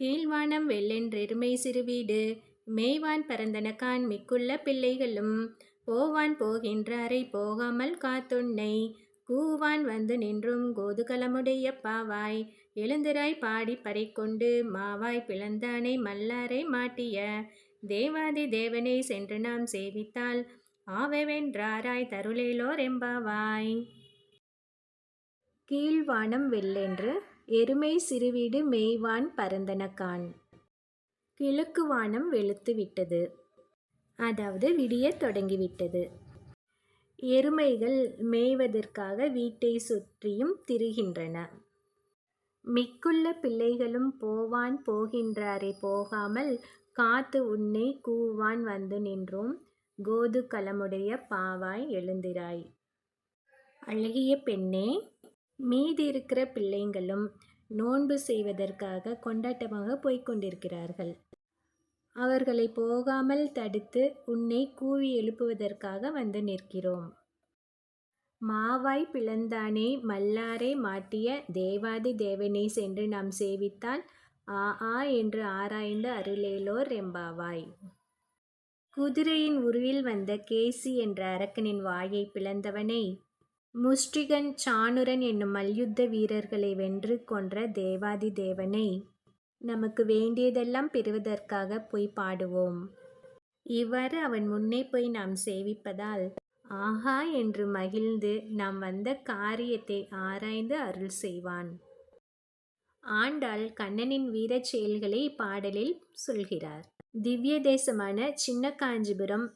கீழ்வானம் வெள்ளென்றெருமை சிறுவீடு மேய்வான் பரந்தனக்கான் மிக்குள்ள பிள்ளைகளும் போவான் போகின்றாரை போகாமல் காத்துன்னை கூவான் வந்து நின்றும் கோதுகலமுடைய பாவாய் எழுந்திராய் பாடி பறைக்கொண்டு மாவாய் பிளந்தானை மல்லாரை மாட்டிய தேவாதி தேவனை சென்று நாம் சேவித்தால் ஆவென்றாராய் தருளேலோர் எம்பாவாய். கீழ்வானம் வெள்ளென்று எருமை சிறுவீடு மேய்வான் பரந்தனகான் கிழக்கு வானம் வெளுத்து விட்டது அதாவது விடியத் தொடங்கிவிட்டது. எருமைகள் மேய்வதற்காக வீட்டை சுற்றியும் திரிகின்றன. மிக்குள்ள பிள்ளைகளும் போவான் போகின்றாரே போகாமல் காத்து உன்னை கூவான் வந்து நின்றோம். கோது களமுடைய பாவாய் எழுந்திராய். அழகிய பெண்ணே மீதி இருக்கிற பிள்ளைங்களும் நோன்பு செய்வதற்காக கொண்டாட்டமாக போய்கொண்டிருக்கிறார்கள் அவர்களை போகாமல் தடுத்து உன்னை கூவி எழுப்புவதற்காக வந்து நிற்கிறோம். மாவாய் பிளந்தானே மல்லாரை மாட்டிய தேவாதி தேவனை சென்று நாம் சேவித்தால் ஆ ஆ என்று ஆராய்ந்து அருளேலோர் ரெம்பாவாய் குதிரையின் உருவில் வந்த கேசி என்ற அரக்கனின் வாயை பிளந்தவனை முஷ்டிகன் சாணுரன் என்னும் மல்யுத்த வீரர்களை வென்று கொன்ற தேவாதி தேவனை நமக்கு வேண்டியதெல்லாம் பெறுவதற்காக போய் பாடுவோம். இவ்வாறு அவன் முன்னே போய் நாம் சேவிப்பதால் ஆஹா என்று மகிழ்ந்து நாம் வந்த காரியத்தை ஆராய்ந்து அருள் செய்வான். ஆண்டாள் கண்ணனின் வீரச் செயல்களை பாடலில் சொல்கிறார். திவ்ய தேசமான சின்ன காஞ்சிபுரம்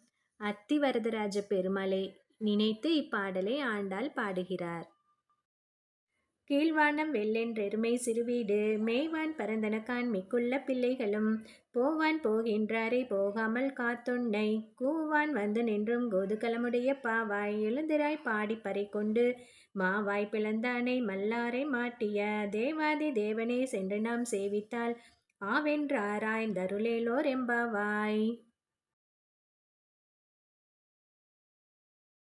அத்திவரதராஜ பெருமலை நினைத்து இப்பாடலை ஆண்டாள் பாடுகிறார். கீழ்வானம் வெள்ளென்றெருமை சிறுவீடு மேய்வான் பரந்தனக்கான் மிக்குள்ள பிள்ளைகளும் போவான் போகின்றாரே போகாமல் காத்துண்ணை கூவான் வந்து நின்றும் கோதுகலமுடைய பாவாய் எழுந்திராய் பாடி பறை கொண்டு மாவாய் பிளந்தானை மல்லாரை மாட்டிய தேவாதி தேவனே சென்று நாம் சேவித்தால் ஆவென்றாராய்ந்தருளேலோர் எம்பாவாய்.